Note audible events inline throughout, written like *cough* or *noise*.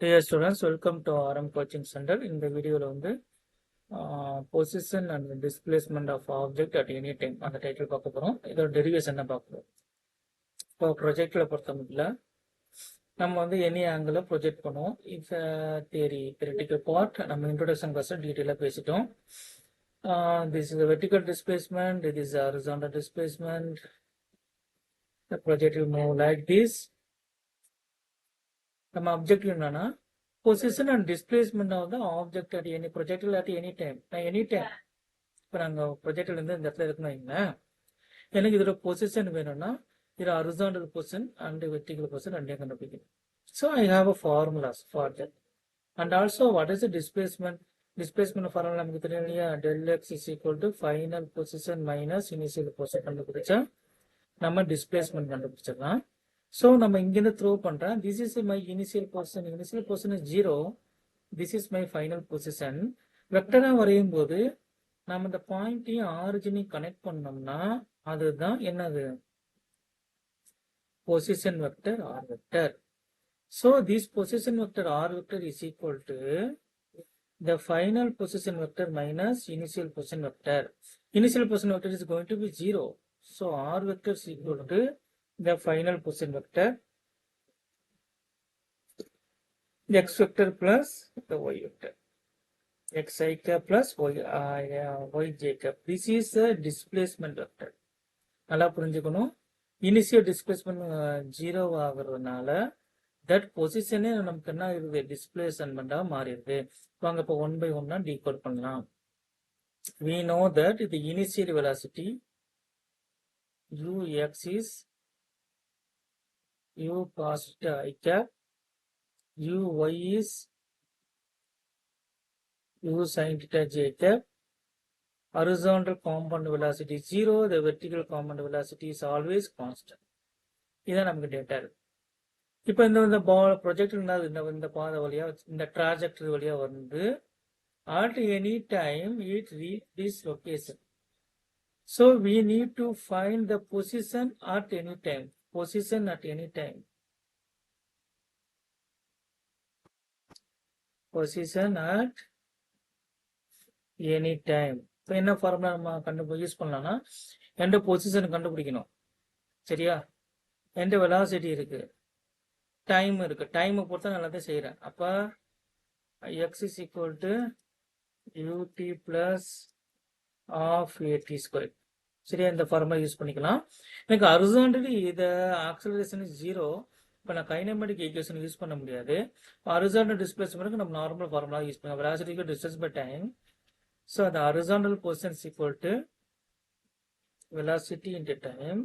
Dear students welcome to RM coaching centre இந்த வீடியோவில் வந்து position and displacement of object at any time அந்த title பார்க்க போகிறோம் இதோட டெரிவேஷன் தான் பார்க்க போகிறோம் இப்போ ப்ரொஜெக்டில் பொறுத்த மட்டும் நம்ம வந்து எனி ஆங்கிளில் ப்ரொஜெக்ட் பண்ணுவோம். It's theory uh, theoretical part நம்ம இன்ட்ரோடக்ஷன் கிளாஸில் டீட்டெயிலாக பேசிட்டோம். திஸ் இஸ் வெர்டிக்கல் டிஸ்பிளேஸ்மெண்ட் இது is horizontal displacement the project will move like this. நம்ம அப்ஜெக்டிவ் என்னன்னா position and displacement of the object at any ப்ரொஜெக்டில் at any time நான் any time இப்போ நாங்கள் ப்ரொஜெக்டில் இருந்து இந்த இடத்துல இருக்கணும் வைங்களேன். எனக்கு இதோட பொசிஷன் வேணும்னா இது horizontal position and vertical position ரெண்டையும் கண்டுபிடிக்கணும். So I have a formulas for that and also what is displacement displacement formula நமக்கு தெரியும் இல்லையா? Del x is equal to final position minus initial position கண்டுபிடிச்சா நம்ம டிஸ்பிளேஸ்மெண்ட் கண்டுபிடிச்சிடலாம். ஸோ நம்ம இங்கிருந்து த்ரோ பண்ணுறேன் this is my initial position initial position is zero this is my final position வெக்டராக வரையும் போது நம்ம இந்த பாயிண்ட்டையும் ஆரிஜினையும் கனெக்ட் பண்ணோம்னா அதுதான் என்னது? Position vector R vector so this position vector R vector is equal to the final position vector minus initial position vector. Initial position vector is going to be 0. So R vector is equal to the final position vector the x vector plus the y vector. xi cap plus y, uh, yj cap. This is the displacement vector. நல்லா புரிஞ்சுக்கணும் initial displacement zero ஆகுறதுனால that பொசிஷனே நமக்கு என்ன இருக்குது டிஸ்பிளேஸ்மெண்டா மாறிடுது வாங்க இப்போ ஒன் பை ஒன்னா டீகோட் பண்ணலாம் we know that the initial velocity ux is u cos i cap u y is u sin theta j cap horizontal component velocity is zero the vertical component velocity is always constant இதான் நமக்கு data இருக்கு இப்போ இந்த இந்த project இந்த இந்த பாதை வழியா இந்த ட்ராஜெக்டரி வழியா வந்து at any time it reach this location. So we need to find the position at any time Position at any time. Position at any time. இப்போ என்ன ஃபார்முலா நம்ம கண்டு யூஸ் பண்ணலாம்னா எந்த பொசிஷன் கண்டுபிடிக்கணும். சரியா? எந்த வெலாசிட்டி இருக்கு. டைம் இருக்கு. டைமை பொறுத்த நல்லா தான் செய்கிறேன் அப்போ x is equal to ut plus half at square சரியா இந்த ஃபார்முலா யூஸ் பண்ணிக்கலாம். எனக்கு அரிசாண்டலி இதை ஆக்சலரேஷன் ஜீரோ இப்போ நான் கைனமெட்டிக் ஈக்குவேஷன் யூஸ் பண்ண முடியாது. அரிசாண்டல் டிஸ்பிளேஸ்மெண்ட்டுக்கு நம்ம நார்மல் ஃபார்முலா யூஸ் பண்ணலாம். வெலாசிட்டிக்கு டிஸ்டன்ஸ் பை டைம் ஸோ அந்த horizontal position equal to velocity into time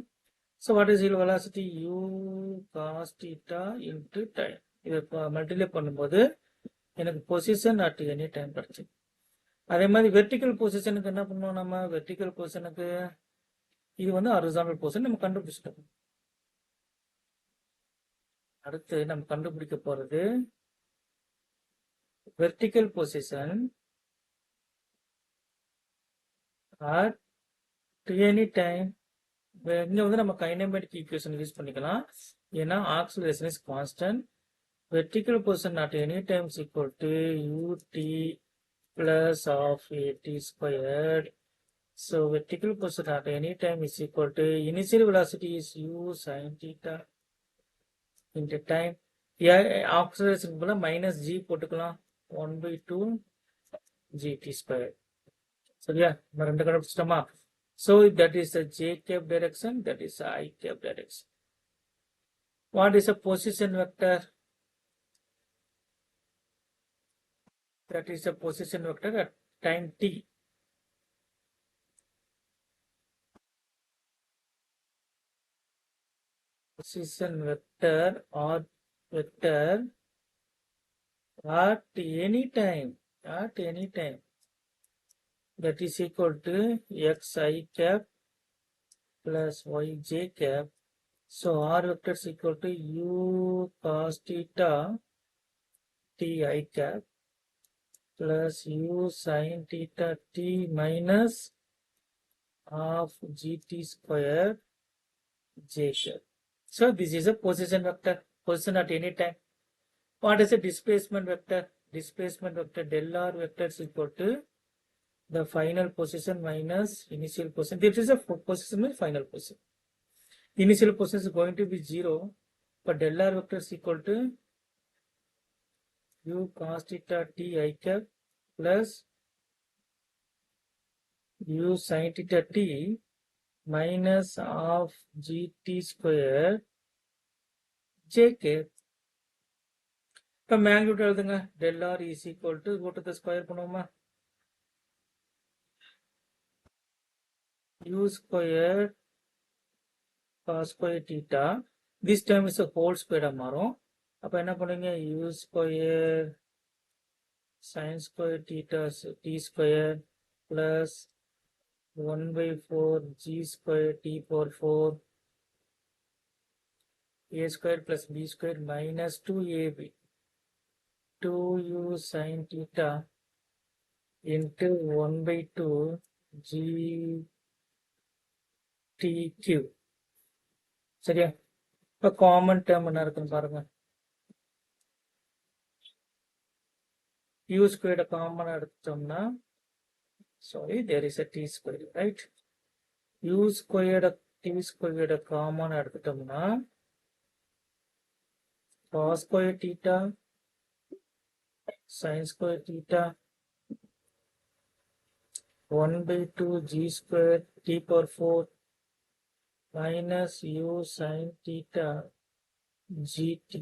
so what is will velocity u காஸ்டிட்டா இன்ட்டு டைம் இதை மல்டிப்ளை பண்ணும்போது எனக்கு பொசிஷன் அட் எனி டைம் கிடச்சி அதே மாதிரி வெர்டிக்கல் பொசிஷனுக்கு என்ன பண்ணுவோம் நம்ம? வெர்டிக்கல் பொசிஷனுக்கு இது வந்து ஹரிசாண்டல் போர்ஷன் நம்ம கண்டுபிடிச்சிட்டோம். அடுத்து நம்ம கண்டுபிடிக்க போறது vertical position at any time இங்க வந்து நம்ம கைனமெட்டிக் ஈக்குவேஷன் யூஸ் பண்ணிக்கலாம். ஏன்னா acceleration is constant vertical position at any time equal to ut plus half at squared So vertical position at any time is equal to initial velocity is u sin theta into time. Yeah, acceleration போல minus g போட்டுக்கலாம் 1 by 2 gt square. சரியா நம்ம ரெண்டு கண்டுபிடிச்சிட்டோமா So that is the j cap direction, that is the i cap direction. What is a position vector? that is a position vector at time t. Position vector or vector at any time, at any time. That is equal to xi cap plus yj cap. So r vector is equal to u cos theta ti cap plus u sin theta t minus of gt square j cap. So this is a position vector, position at any time. What is the displacement vector? Displacement vector del r vector is equal to the final position minus initial position. This is a position means final position. Initial position is going to be zero, but del r vector is equal to u cos theta t i cap plus u sin theta t minus of gt square jk இப்போ magnitude எழுதுங்க del R is equal to root square பண்ணுவோமா u square cos square theta this time is whole ஸ்கொயராக மாறும் அப்போ என்ன பண்ணுவீங்க u square sin square theta t square plus 1 by 4 g square t power 4 a square plus b square minus 2ab 2u sin theta into 1 by 2 g TQ சரியா இப்ப common term என்ன இருக்குன்னு பாருங்க u ஸ்கொயர்ட காமன் எடுத்தோம்னா sorry there is a t square right u squared t squared common எடுத்துட்டோம்னா cos square theta sin square theta 1 by 2 g square t power 4 minus u sin theta gt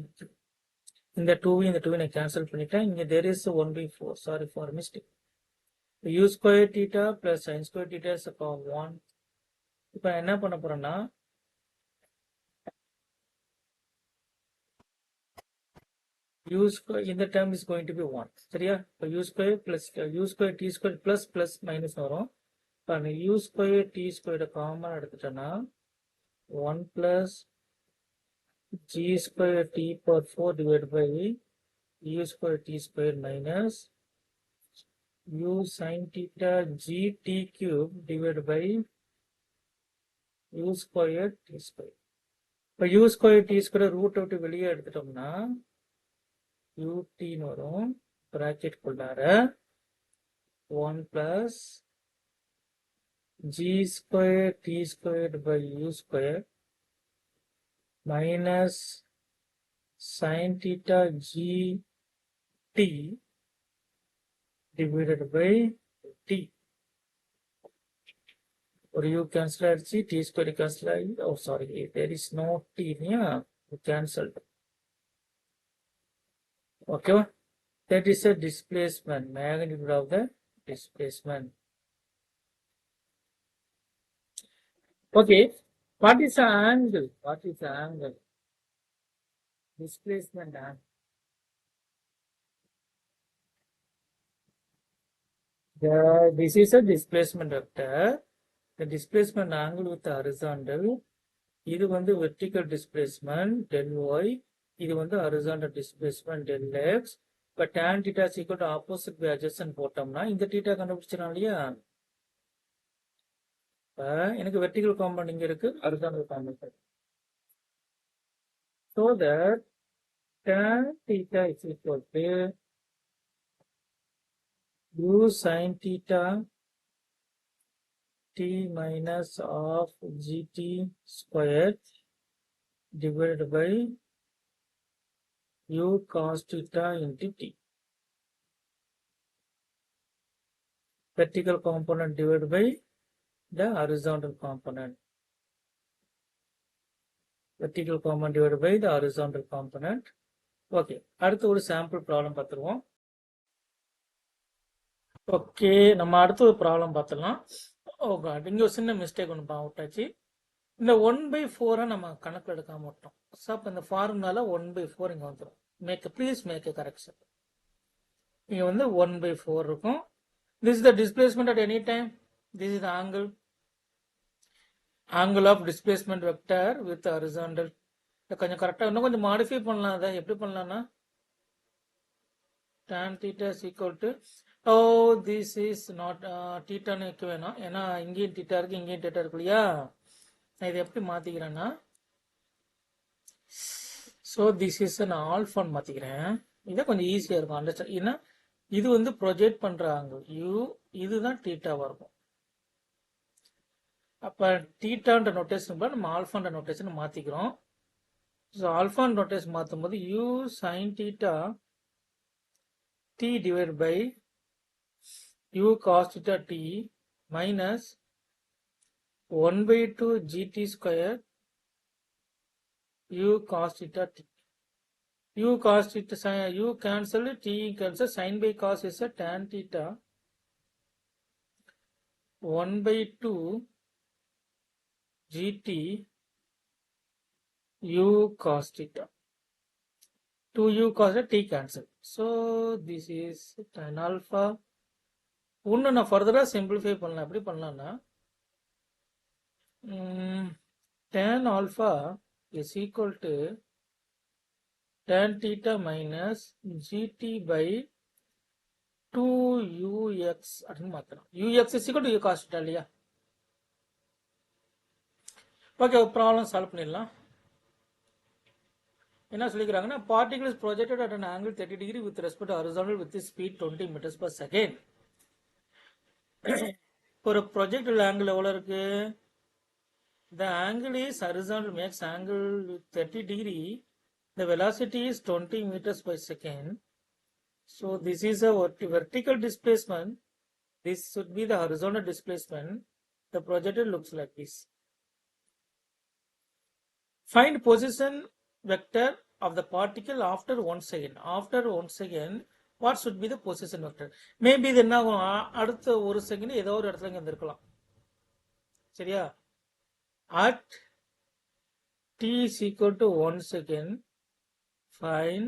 இந்த 2 இந்த 2 நான் cancel பண்ணிட்டேன் இங்க there is 1 by 4 sorry for mistake U square theta plus sin square theta is equal to 1 இப்போ என்ன பண்ண போறேன்னா u square இந்த term is going to be 1 சரியா இப்போ u square plus u square t square plus plus minus வரும் இப்போ u square t square common எடுத்துட்டேன்னா 1 plus g square t power 4 divided by u square t square minus u sin theta g t cube divided by u square t square. இப்போ u square t square root விட்டு வெளியே எடுத்துட்டோம்னா ut ன்னு வரும் bracket குள்ளார 1 plus g square t squared by u square minus sin theta g t divided by t. Or you cancel out c, t square cancel out. Oh, sorry, there is no t here. You cancelled. Okay, that is a displacement, magnitude of the displacement. Okay, what is the angle? What is the angle? Displacement angle. The this is a displacement vector the displacement angle with the horizontal இது வந்து vertical displacement del y இது வந்து horizontal displacement del x இப்போ tan theta is equal to opposite by adjacent போட்டோம்னா இந்த theta கண்டுபிடிச்சிடலாம் இல்லையா இப்போ எனக்கு vertical component இங்க இருக்கு horizontal component இருக்கு. so that tan theta is equal to u sin theta t minus of gt square divided by u cos theta into t. Vertical component divided by the horizontal component. Vertical component divided by the horizontal component. Okay. அடுத்து ஒரு sample problem பார்த்துருவோம் okay நம்ம அடுத்தது problem பார்த்துடலாம். Oh ஓ God இங்கே ஒரு சின்ன mistake ஒன்று பா விட்டாச்சு. இந்த ஒன் பை ஃபோரை நம்ம கணக்கில் எடுக்காம விட்டோம். ஸோ அப்போ இந்த ஃபார்முலால ஒன் பை ஃபோர் இங்கே வந்துடும் மேக் ப்ளீஸ் மேக் கரெக்ஷன் இங்கே வந்து ஒன் பை ஃபோர் இருக்கும். This is the displacement at any time this is the angle angle of displacement vector with horizontal கொஞ்சம் கரெக்டாக இன்னும் கொஞ்சம் மாடிஃபை பண்ணலாம். அதை எப்படி பண்ணலாம்னா? Tan theta is equal to oh this is not டீட்டான்னு வைக்க வேணாம். ஏன்னா இங்கேயும் டீட்டா இருக்கு இங்கேயும் டீட்டா இருக்கு இல்லையா? நான் இதை எப்படி மாத்திக்கிறேன்னா ஸோ திஸ் இஸ் நான் ஆல்ஃபான்னு மாத்திக்கிறேன். இதை கொஞ்சம் ஈஸியா இருக்கும் அண்டர்ஸ்டாண்ட் ஏன்னா இது வந்து ப்ரொஜெக்ட் பண்ணுற ஆங்கிள் யூ இதுதான் டீட்டாவா இருக்கும். அப்ப டீட்டான்ற நோட்டேஷன் நம்ம ஆல்ஃபான்ற நோட்டேஷன் மாத்திக்கிறோம். ஸோ ஆல்ஃபான் நோட்டேஷன் மாற்றும் போது u sine theta t divide by u cos theta t minus 1 by 2 gt square u cos theta t. u cos theta sin u cancel t cancel sin by cos is a tan theta. 1 by 2 gt u cos theta. 2u cos theta t cancel. So this is tan alpha ஒன்று நான் ஃபர்தராக simplify பண்ணலாம் எப்படி பண்ணலான்னா tan alpha is equal to tan minus gt by two ux அப்படின்னு மாற்றணும் ux is equal to u cos இல்லையா okay problem solve பண்ணிடலாம் என்ன சொல்லிக்கிறாங்கன்னா particles projected at an angle thirty degree with respect horizontal with speed twenty metres per second ஒரு projectile angle எவ்வளோ இருக்கு the angle is horizontal makes angle 30 degree the velocity is 20 meters per second so this is a vert- vertical displacement this should be the horizontal displacement the projected looks like this find position vector of the particle after one second after one second what should be the position vector maybe இது என்ன ஆகும் அடுத்த ஒரு second ஏதோ ஒரு இடத்துல இங்கே இருந்திருக்கலாம் சரியா at t is equal one second second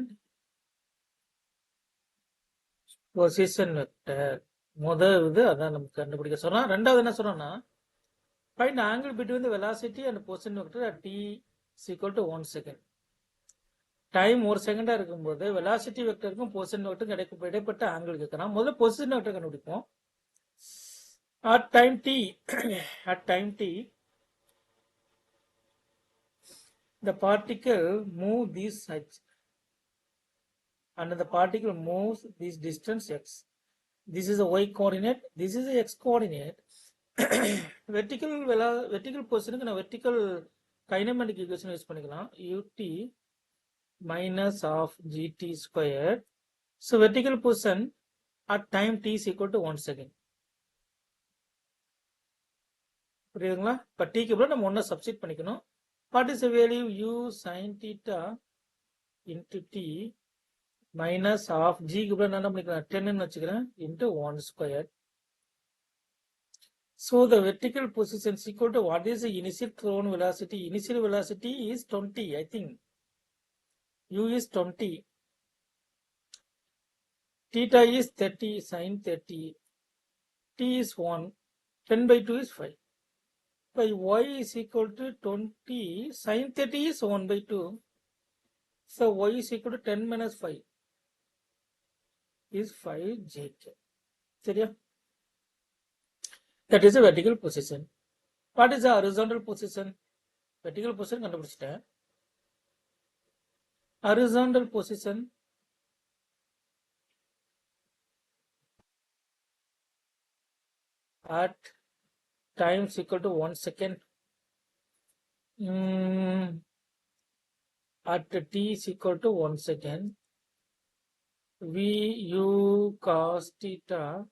position vector முதல் இது அதான் நமக்கு கண்டுபிடிக்க சொன்னோம் ரெண்டாவது என்ன சொன்னோம்னா find angle between the velocity and position vector at t equal to one second time ஒரு செகண்டா இருக்கும்போது வெலாசிட்டி வெக்டருக்கும் பொசிஷன் வெக்டருக்கும் கிடைக்க இடைப்பட்ட ஆங்கிள் கேட்கலாம் முதல்ல பொசிஷன் வெக்டர் கண்டுபிடிப்போம் at time t at time t the particle move this h and the particle moves this distance x this is a y coordinate this is a x coordinate vertical vela vertical positionக்கு நான் vertical kinematic equation use பண்ணிக்கலாம் ut minus of gt squared so vertical position at time t is equal to 1 second புரியுதுங்களா இப்போ டீக்கு அப்புறம் நம்ம ஒன்றை substitute பண்ணிக்கணும் what is value u sine theta into t minus half ஜிக்கு அப்புறம் நான் என்ன பண்ணிக்கிறேன் டென்னு வச்சுக்கிறேன் into one square So the vertical position is equal to what is the initial thrown velocity? Initial velocity is 20, I think. U is 20. Theta is 30, sine 30. T is 1. 10 by 2 is 5. By y is equal to 20. Sine 30 is 1 by 2. So y is equal to 10 minus 5 is 5 jk. சரியா? That is a vertical position. What is the horizontal position? Vertical position கண்டுபிடிச்சிட்டேன். Horizontal position at time is equal to 1 second. Mm, at t is equal to 1 second. V u cos theta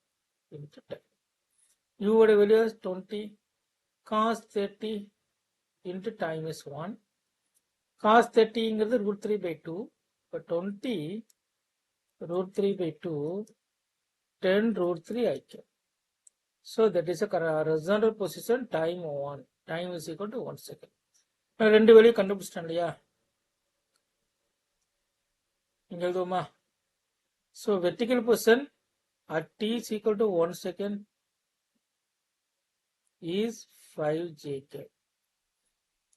into time. U value is 20. Cos 30 into time is 1 Cos 30 ங்கிறது root 3 by 2. இப்போ 20 root 3 by 2 10 root 3 IQ. So that is a correct horizontal position time 1. Time is equal to 1 second. நான் ரெண்டு வேலையும் கண்டுபிடிச்சிட்டேன் இல்லையா இங்க எழுதுவோமா so vertical position at t is equal to 1 second is 5 jk.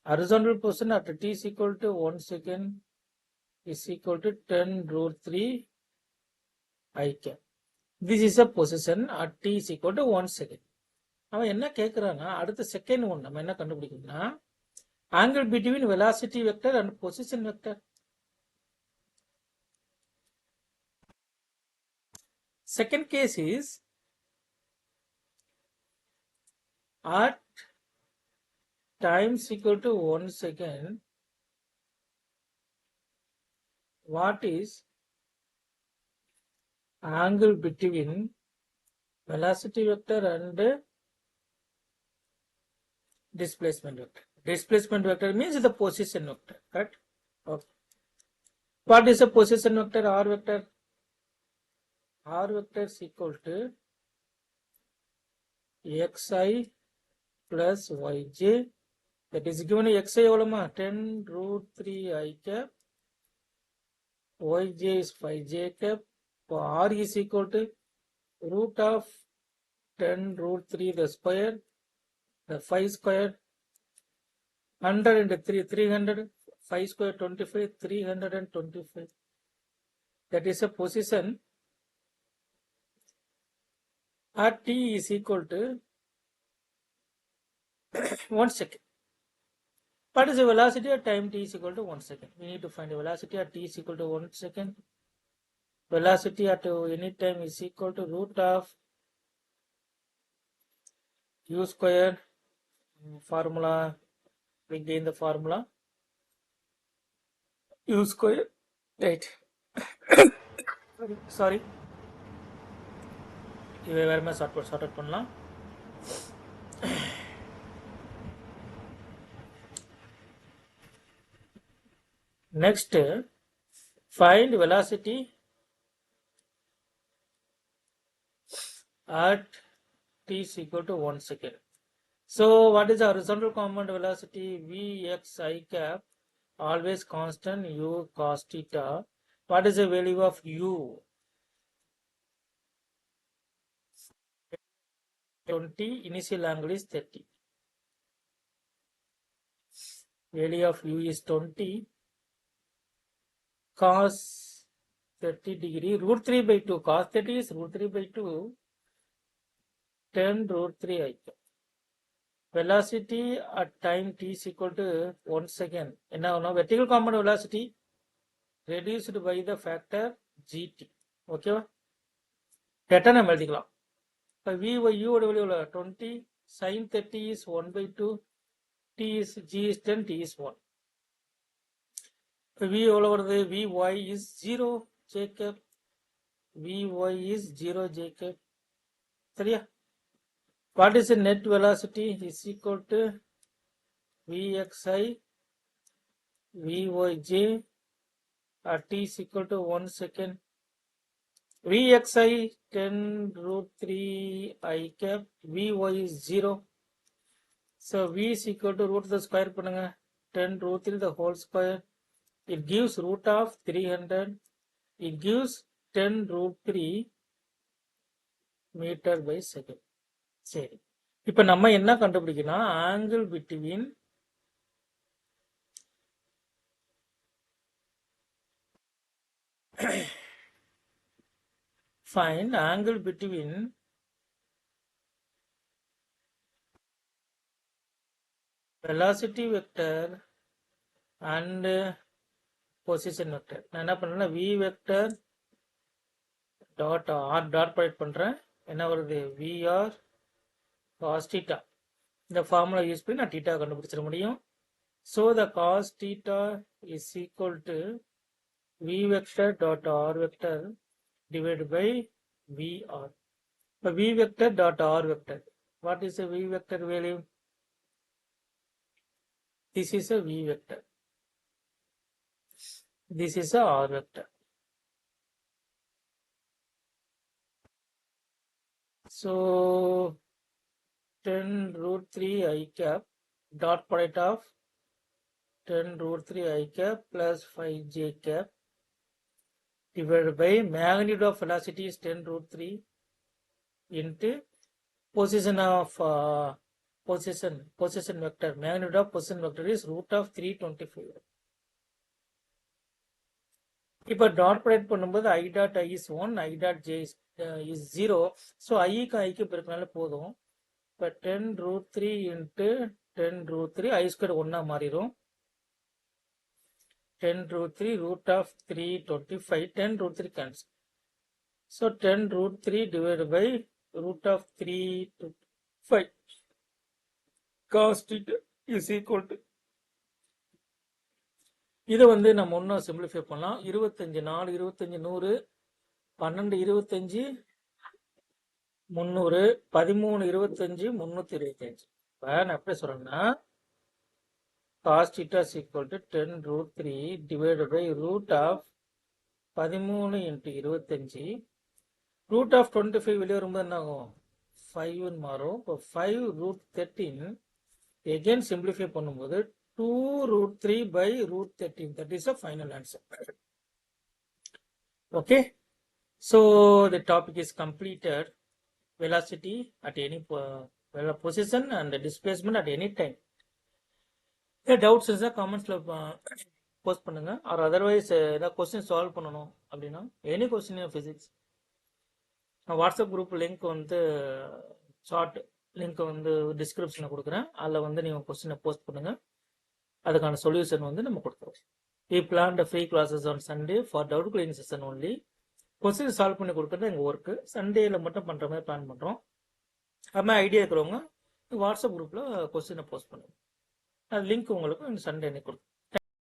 Horizontal position at t is equal to 1 second is equal to 10 root 3 i cap. This is a position at t is equal to 1 second. அவன் என்ன கேட்குறான்னா அடுத்த second one நம்ம என்ன கண்டுபிடிக்கணும்னா angle between velocity vector and position vector second case is at times equal to 1 second what is angle between velocity vector and displacement vector? Displacement vector means the position vector correct? Okay. What is the position vector? R vector. R vector is equal to xi plus yj that is given xi எவ்வளவுமா 10 root 3 i cap yj is 5j cap for r is equal to root of 10 root 3 the square the 5 square 100 into 3 300 5 square 25 325 that is a position at t is equal to 1 second what is the velocity at time t is equal to 1 second we need to find the velocity at t is equal to 1 second velocity at any time is equal to root of u square formula we gain the formula u square right sorry இவை வேற மாதிரி sort sort out பண்ணலாம் Next, find velocity at t is equal to 1 second. So what is the horizontal component velocity? Vxi cap always constant u cos theta. What is the value of u? 20, initial angle is 30. Value of u is 20. cos 30 degree root 3 by 2 cos 30 is root 3 by 2 10 root 3 i cap. velocity at time t is equal to 1 second என்ன ஆகும்னா vertical component velocity reduced by the factor gt ஓகேவா data நம்ம எழுதிக்கலாம் இப்போ v y u ஓட வெளியே twenty sine thirty is one by two t is g is ten t is one v v எவ்வளோ வருது வி ஒய் இஸ் ஜீரோ ஜேக்கப் v y is zero ஜேக்கப் சரியா what is the net velocity is equal to vxi vyj at t is equal to 1 second vxi 10 root 3 i cap vy is 0 so v is equal to root the square பண்ணுங்க 10 root 3 the whole square it gives root of 300 it gives 10 root 3 meter by second சரி இப்ப நம்ம என்ன கண்டுபிடிக்கணும் angle between find angle between velocity vector and position vector நான் என்ன பண்றேன்னா v vector dot R dot product பண்றேன். என்ன வருது? Vr cos theta. இந்த ஃபார்முலா யூஸ் பண்ணி நான் டீட்டா கண்டுபிடிச்சிட முடியும். So the cos theta is equal to v vector dot R vector divide by vr இப்போ v vector dot R vector what is a v vector value this is a v vector this is a r vector so 10 root 3 i cap dot product of 10 root 3 i cap plus 5 j cap divided by magnitude of velocity is 10 root 3 into position of uh, position position vector. Magnitude of position vector is root of 325 இப்போ dot product பண்ணும்போது I dot I is one I dot J is is zero so ஐக்கு ஐக்கு பெருக்கினால போதும். இப்போ ten root three into ten root three I square ஒன்றா மாறிடும் ten root three root of three twenty five ten root three cancel so ten root three divide by root of three two five cos is equal to இதை வந்து நம்ம ஒன்றா simplify பண்ணலாம். இருபத்தஞ்சு நாலு இருபத்தஞ்சு நூறு பன்னெண்டு இருபத்தஞ்சு முந்நூறு பதிமூணு இருபத்தஞ்சு முந்நூற்றி இருபத்தஞ்சு. இப்போ நான் எப்படி சொல்கிறேன்னா cos theta's equal to ten root three divide by root of பதிமூணு இன்ட்டு இருபத்தஞ்சி. ரூட் ஆஃப் டுவெண்ட்டி ஃபைவ் வெளியே வரும்போது என்ன ஆகும்? ஃபைவ்னு மாறும். இப்போ five root thirteen again simplify பண்ணும்போது two root three by root thirteen that is a final answer okay so the topic is completed velocity at any po- well, position and the displacement at any time. Uh, *coughs* uh, ஏதாவது doubts இருந்தால் கமெண்ட்ஸில் post பண்ணுங்க. Or otherwise ஏதாவது question solve பண்ணணும் அப்படின்னா any question in physics நான் WhatsApp group link வந்து short link வந்து டிஸ்கிரிப்ஷனில் கொடுக்குறேன். அதில் வந்து நீங்கள் கொஸ்டினை போஸ்ட் பண்ணுங்க. அதுக்கான சொல்யூஷன் வந்து நம்ம கொடுத்துருவோம். We plan free classes on Sunday for doubt clearing session only question solve பண்ணி கொடுக்குறது எங்கள் ஒர்க்கு சண்டேல மட்டும் பண்ணுற மாதிரி பிளான் பண்ணுறோம் அது மாதிரி ஐடியா இருக்கிறவங்க வாட்ஸ்அப் குரூப்பில் கொஸ்டினை போஸ்ட் பண்ணுவோம் அது லிங்க் உங்களுக்கு சண்டே அன்னைக்கு கொடுக்கும்